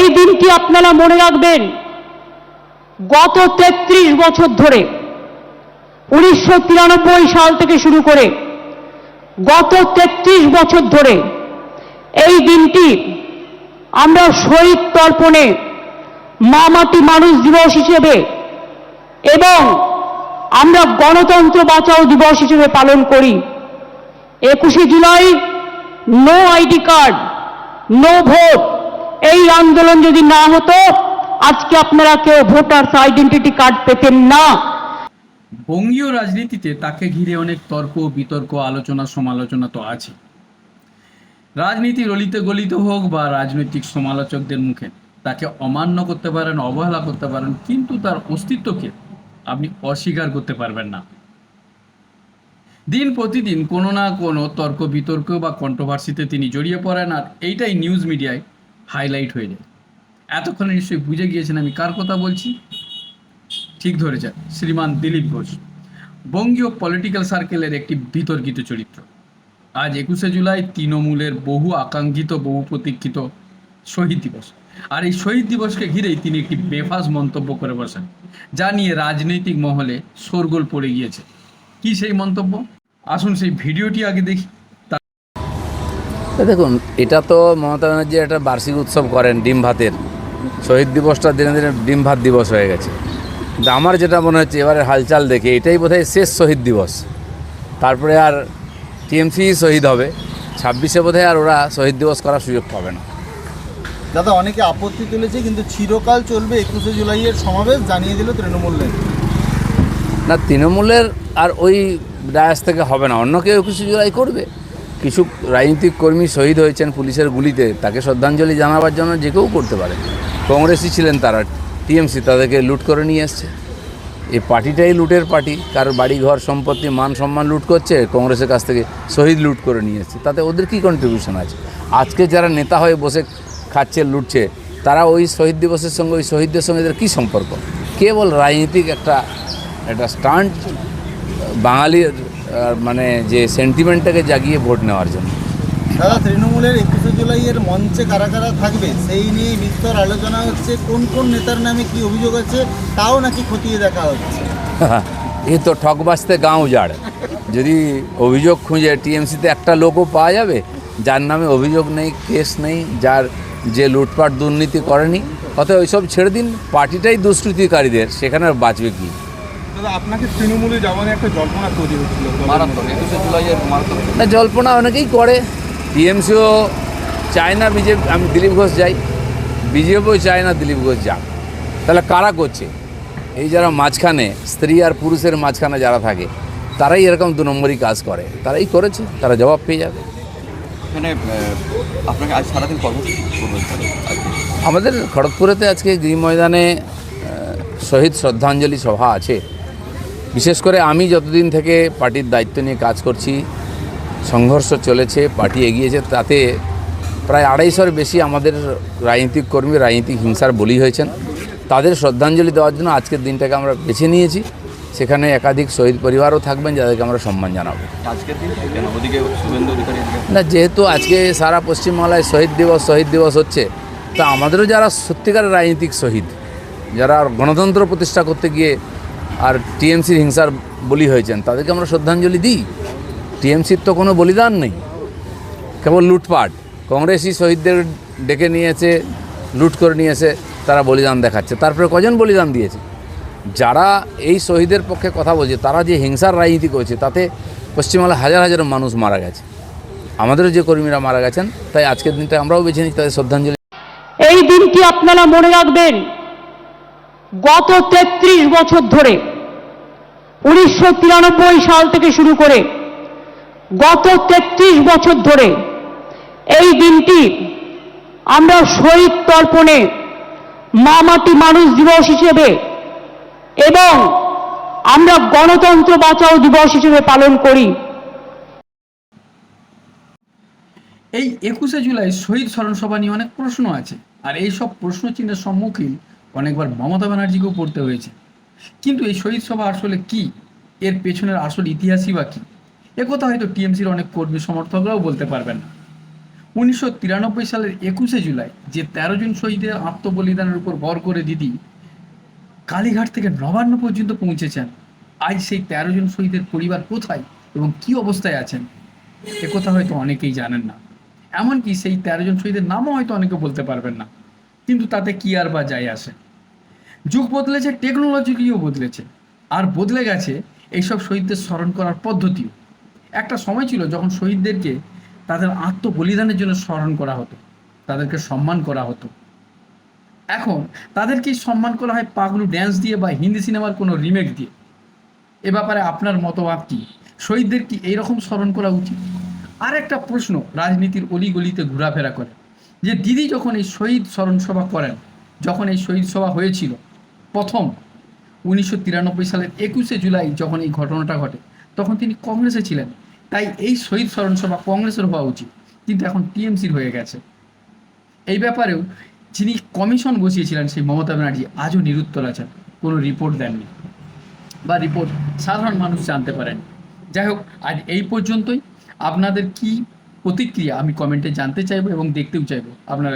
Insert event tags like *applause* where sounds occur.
এই দিনটি আপনারা মনে রাখবেন, গত তেত্রিশ বছর ধরে, উনিশশো তিরানব্বই সাল থেকে শুরু করে গত তেত্রিশ বছর ধরে এই দিনটি আমরা শহীদ তর্পণে মা মাটি মানুষ দিবস হিসেবে এবং আমরা গণতন্ত্র বাঁচাও দিবস হিসেবে পালন করি। একুশে July, no ID card, no vote এই আন্দোলন যদি না হতো, আজকে আপনারা কেউ ভোটার্স আইডেন্টিটি কার্ড পেতেন না। বঙ্গীয় রাজনীতিতে তাকে ঘিরে অনেক তর্ক, বিতর্ক, আলোচনা, সমালোচনা তো আছে। রাজনীতি গলিতে গলিত হোক বা রাজনৈতিক সমালোচকদের মুখে, তাকে অমান্য করতে পারেন, অবহেলা করতে পারেন, কিন্তু তার অস্তিত্বকে আপনি অস্বীকার করতে পারবেন না। দিন প্রতিদিন কোনো না কোনো তর্ক, বিতর্ক বা কন্ট্রোভার্সিতে তিনি জড়িয়ে পড়েন, আর এইটাই নিউজ মিডিয়ায় হাইলাইট হয়ে যায়। এতক্ষণে নিশ্চয়ই বুঝে গিয়েছেন আমি কার কথা বলছি? ঠিক ধরেছেন, শ্রীমান দিলীপ ঘোষ। বঙ্গীয় পলিটিক্যাল সার্কেলের একটি বিতর্কিত চরিত্র। আজ একুশে জুলাই তৃণমূলের বহু আকাঙ্ক্ষিত, বহু প্রতীক্ষিত শহীদ দিবস। আর এই শহীদ দিবসকে ঘিরেই তিনি একটি বেফাস মন্তব্য করে বসেন, যা নিয়ে রাজনৈতিক মহলে শোরগোল পড়ে গিয়েছে। কি সেই মন্তব্য? আসুন সেই ভিডিওটি আগে দেখি। দেখুন এটা তো মমতা ব্যানার্জি একটা বার্ষিক উৎসব করেন ডিম ভাতের। শহীদ দিবসটা দিনে দিনে ডিম ভাত দিবস হয়ে গেছে। কিন্তু আমার যেটা মনে হচ্ছে এবারে হালচাল দেখে এটাই বোধহয় শেষ শহীদ দিবস। তারপরে আর টিএমসি শহীদ হবে ছাব্বিশে বোধহয় আর ওরা শহীদ দিবস করার সুযোগ পাবে না। দাদা অনেকে আপত্তি তুলেছে কিন্তু চিরকাল চলবে একুশে জুলাইয়ের সমাবেশ জানিয়ে দিল তৃণমূল নেতা। না তৃণমূলের আর ওই ডায়াস থেকে হবে না। অন্য কেউ একুশে জুলাই করবে। কিছু রাজনৈতিক কর্মী শহীদ হয়েছেন পুলিশের গুলিতে, তাকে শ্রদ্ধাঞ্জলি জানাবার জন্য যে কেউ করতে পারে। কংগ্রেসই ছিলেন তারা, টিএমসি তাদেরকে লুট করে নিয়ে এসছে। এই পার্টিটাই লুটের পার্টি কারোর বাড়ি, ঘর, সম্পত্তি, মান সম্মান লুট করছে, কংগ্রেসের কাছ থেকে শহীদ লুট করে নিয়ে এসছে। তাতে ওদের কী কন্ট্রিবিউশন আছে? আজকে যারা নেতা হয়ে বসে খাচ্ছে, লুটছে, তারা ওই শহীদ দিবসের সঙ্গে, ওই শহীদদের সঙ্গে এদের কী সম্পর্ক? কেবল রাজনীতিক একটা একটা স্টান্ট বাঙালির মানে যে সেন্টিমেন্টটাকে জাগিয়ে ভোট নেওয়ার জন্য। দাদা তৃণমূলের একুশে জুলাইয়ের মঞ্চে কারা কারা থাকবে সেই নিয়ে বিস্তর আলোচনা হচ্ছে কোন কোন নেতার নামে কি অভিযোগ আছে তাও নাকি খতিয়ে দেখা হচ্ছে? *laughs* এ তো ঠকবাসতে গাঁও উজাড় যদি অভিযোগ খুঁজে টিএমসিতে একটা লোকও পাওয়া যাবে যার নামে অভিযোগ নেই কেস নেই যার যে লুটপাট দুর্নীতি করেনি অতএব ওইসব ছেড়ে দিন পার্টিটাই দুষ্কৃতিকারীদের সেখানে বাঁচবে কি? আপনাকে তৃণমূলে যাওয়ার একটা জল্পনা তৈরি হচ্ছিল না জল্পনা অনেকেই করে। টিএমসিও চায় না বিজেপি আমি দিলীপ ঘোষ যাই। বিজেপিও চায় না দিলীপ ঘোষ যাক। তাহলে কারা করছে? এই যারা মাঝখানে স্ত্রী আর পুরুষের মাঝখানে যারা থাকে তারাই এরকম দু নম্বরই কাজ করে। তারাই করেছে তারা জবাব পেয়ে যাবে। আহ, আপনাকে আজ সারাদিন কর্মসূচি করবেন আমাদের খড়গপুরেতে আজকে গৃহ ময়দানে শহীদ শ্রদ্ধাঞ্জলি সভা আছে। বিশেষ করে আমি যতদিন থেকে পার্টির দায়িত্ব নিয়ে কাজ করছি সংঘর্ষ চলেছে পার্টি এগিয়েছে তাতে প্রায় আড়াইশোর বেশি আমাদের রাজনৈতিক কর্মী রাজনৈতিক হিংসার বলি হয়েছেন। তাদের শ্রদ্ধাঞ্জলি দেওয়ার জন্য আজকের দিনটাকে আমরা বেছে নিয়েছি। সেখানে একাধিক শহীদ পরিবারও থাকবেন যাদেরকে আমরা সম্মান জানাব। না যেহেতু আজকে সারা পশ্চিমবাংলায় শহীদ দিবস শহীদ দিবস হচ্ছে তা আমাদেরও যারা সত্যিকারের রাজনীতিক শহীদ যারা গণতন্ত্র প্রতিষ্ঠা করতে গিয়ে আর টিএমসির হিংসার বলি হয়েছেন, তাদেরকে আমরা শ্রদ্ধাঞ্জলি দিই। টিএমসির তো কোনো বলিদান নেই। কেবল লুটপাট। কংগ্রেসই শহীদদের ডেকে নিয়েছে, লুট করে নিয়েছে, তারা বলিদান দেখাচ্ছে। তারপরে কজন বলিদান দিয়েছে? যারা এই শহীদের পক্ষে কথা বলছে, তারা যে হিংসার রাজনীতি করছে, তাতে পশ্চিমবাংলায় হাজার হাজার মানুষ মারা গেছে। আমাদেরও যে কর্মীরা মারা গেছেন, তাই আজকের দিনটা আমরাও বেছে নিই, তাদের শ্রদ্ধাঞ্জলি। এই দিনটি আপনারা মনে রাখবেন, গত তেত্রিশ বছর ধরে উনিশশো তিরানব্বই সাল থেকে শুরু করে গত তেত্রিশ বছর ধরে এই দিনটি আমরা শহীদ তর্পণে মা মাটি মানুষ দিবস হিসেবে এবং আমরা গণতন্ত্র বাঁচাও দিবস হিসেবে পালন করি। এই একুশে জুলাই শহীদ স্মরণ সভা নিয়ে অনেক প্রশ্ন আছে, আর এই সব প্রশ্ন চিহ্নের সম্মুখীন অনেকবার মমতা ব্যানার্জিকেও পড়তে হয়েছে। কিন্তু এই শহীদ সভা আসলে কি? এর পেছনের আসল ইতিহাসই বা কি? একথা হয়তো টিএমসির অনেক কর্মী সমর্থকরাও বলতে পারবেন না। উনিশশো তিরানব্বই সালের একুশে জুলাই যে তেরো জন শহীদের আত্মবলিদানের উপর ভর করে দিদি কালীঘাট থেকে নবান্ন পর্যন্ত পৌঁছেছেন। আজ সেই তেরো জন শহীদের পরিবার কোথায় এবং কি অবস্থায় আছেন? একথা হয়তো অনেকেই জানেন না। এমনকি সেই তেরো জন শহীদের নামও হয়তো অনেকে বলতে পারবেন না। কিন্তু তাতে কি আর বা যায় আসে? যুগ বদলেছে টেকনোলজিও বদলেছে। আর বদলে গেছে এইসব শহীদদের স্মরণ করার পদ্ধতিও। একটা সময় ছিল যখন শহীদদেরকে তাদের আত্মবলিদানের জন্য স্মরণ করা হতো, তাদেরকে সম্মান করা হতো। এখন তাদেরকেই সম্মান করা হয় পাগলু ড্যান্স দিয়ে বা হিন্দি সিনেমার কোনো রিমেক দিয়ে। এ ব্যাপারে আপনার মতবাদ কি? শহীদদের কি এইরকম স্মরণ করা উচিত? আর একটা প্রশ্ন রাজনীতির অলিগলিতে ঘোরাফেরা করে। যে দিদি যখন এই শহীদ স্মরণ সভা করেন, যখন এই শহীদ সভা হয়েছিল প্রথম উনিশশো তিরানব্বই সালের একুশে জুলাই যখন এই ঘটনাটা ঘটে, তখন তিনি কংগ্রেসে ছিলেন। তাই এই শহীদ স্মরণ সভা কংগ্রেসের হওয়া উচিত। কিন্তু এখন টিএমসির হয়ে গেছে। এই ব্যাপারেও যিনি কমিশন বসিয়েছিলেন সেই মমতা ব্যানার্জি আজও নিরুত্তর আছেন। কোনো রিপোর্ট দেননি বা রিপোর্ট সাধারণ মানুষ জানতে পারেন। যাই হোক, আজ এই পর্যন্তই। আপনাদের কি প্রতিক্রিয়া আমি কমেন্টে জানতে চাইব এবং দেখতেও চাইব। আপনারা